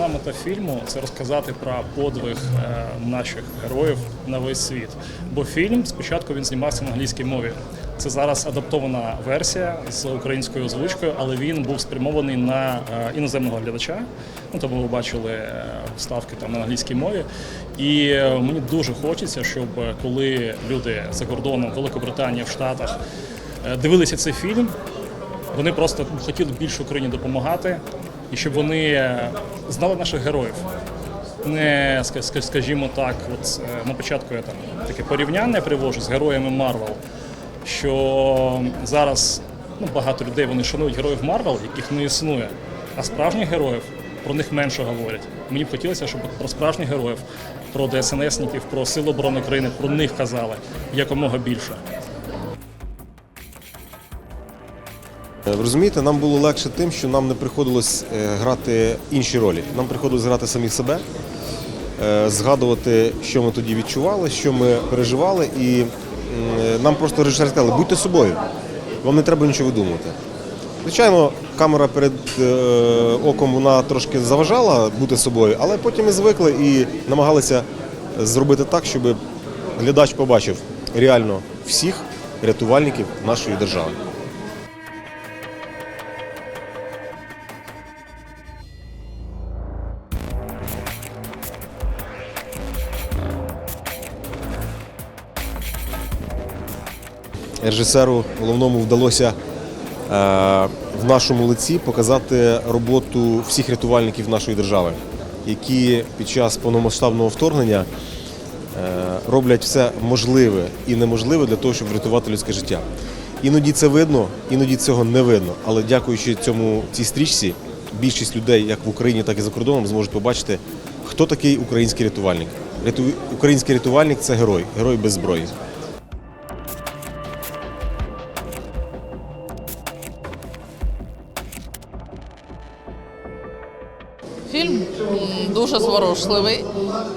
Основна мета фільму це розказати про подвиг е, наших героїв на весь світ. Бо фільм спочатку він знімався на англійській мові. Це зараз адаптована версія з українською озвучкою, але він був спрямований на е, іноземного глядача. Ну тому ви бачили е, вставки там на англійській мові. І мені дуже хочеться, щоб коли люди за кордоном, Великобританія, в Штатах дивилися цей фільм, вони просто хотіли більше Україні допомагати, і щоб вони е, знали наших героїв. Не ска- ска- скажімо так, от е, на початку я там таке порівняння привожу з героями Марвел, що зараз ну, багато людей вони шанують героїв Марвел, яких не існує, а справжніх героїв про них менше говорять. Мені б хотілося, щоб про справжніх героїв, про ДСНСників, про Сили оборони України, про них казали якомога більше. Ви розумієте, нам було легше тим, що нам не приходилось е, грати інші ролі. Нам приходилось грати самі себе, е, згадувати, що ми тоді відчували, що ми переживали, і е, нам просто режисер сказали, будьте собою, вам не треба нічого видумувати. Звичайно, камера перед е, оком вона трошки заважала бути собою, але потім ми звикли і намагалися зробити так, щоб глядач побачив реально всіх рятувальників нашої держави. Режисеру головному вдалося е, в нашому лиці показати роботу всіх рятувальників нашої держави, які під час повномасштабного вторгнення е, роблять все можливе і неможливе для того, щоб врятувати людське життя. Іноді це видно, іноді цього не видно. Але дякуючи цьому цій стрічці, більшість людей, як в Україні, так і за кордоном, зможуть побачити, хто такий український рятувальник. Ряту- Український рятувальник це герой, герой без зброї. Фільм дуже зворушливий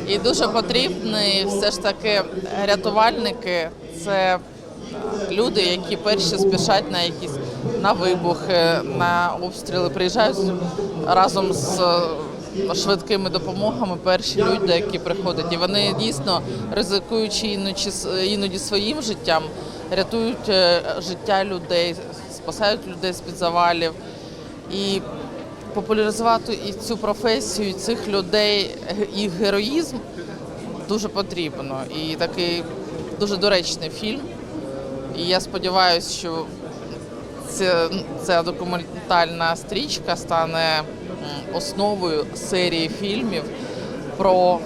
і дуже потрібний. Все ж таки, рятувальники це е, люди, які перші спішать на якісь на вибухи, на обстріли, приїжджають разом з е, швидкими допомогами. Перші люди, які приходять, і вони дійсно ризикуючи іноді, іноді своїм життям, рятують е, життя людей, спасають людей з під завалів. І популяризувати і цю професію, і цих людей, їх героїзм дуже потрібно. І такий дуже доречний фільм. І я сподіваюся, що це, ця документальна стрічка стане основою серії фільмів про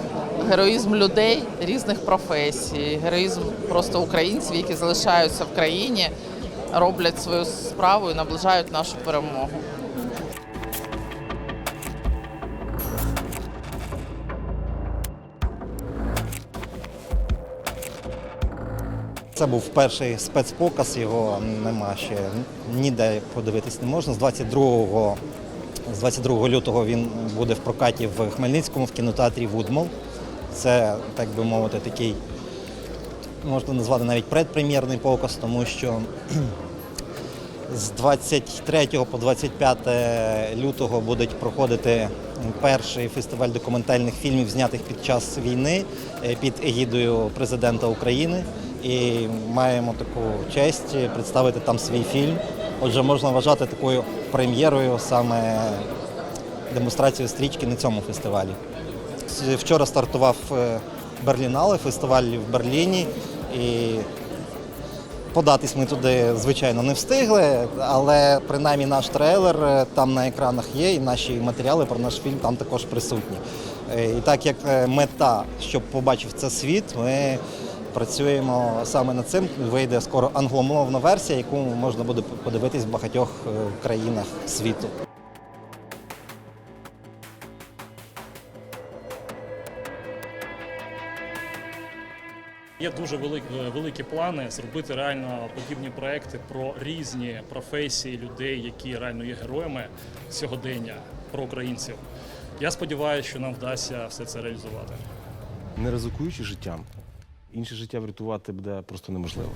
героїзм людей різних професій, героїзм просто українців, які залишаються в країні, роблять свою справу і наближають нашу перемогу. Це був перший спецпоказ, його нема ще ніде подивитись не можна. З 22, з 22 лютого він буде в прокаті в Хмельницькому в кінотеатрі Вудмол. Це, так би мовити, такий, можна назвати навіть предпрем'єрний показ, тому що з 23 по 25 лютого будуть проходити перший фестиваль документальних фільмів, знятих під час війни е, під егідою президента України. І маємо таку честь представити там свій фільм. Отже, можна вважати такою прем'єрою саме демонстрацію стрічки на цьому фестивалі. Вчора стартував е, Берлінале, фестиваль в Берліні. І Податись ми туди, звичайно, не встигли, але принаймні наш трейлер е, там на екранах є, і наші матеріали про наш фільм там також присутні. Е, І так як мета, щоб побачив це світ, ми працюємо саме над цим. Вийде скоро англомовна версія, яку можна буде подивитись в багатьох е, країнах світу. Є дуже великі, великі плани зробити реально подібні проекти про різні професії людей, які реально є героями сьогодення, про українців. Я сподіваюся, що нам вдасться все це реалізувати. не ризикуючи життям, інше життя врятувати буде просто неможливо.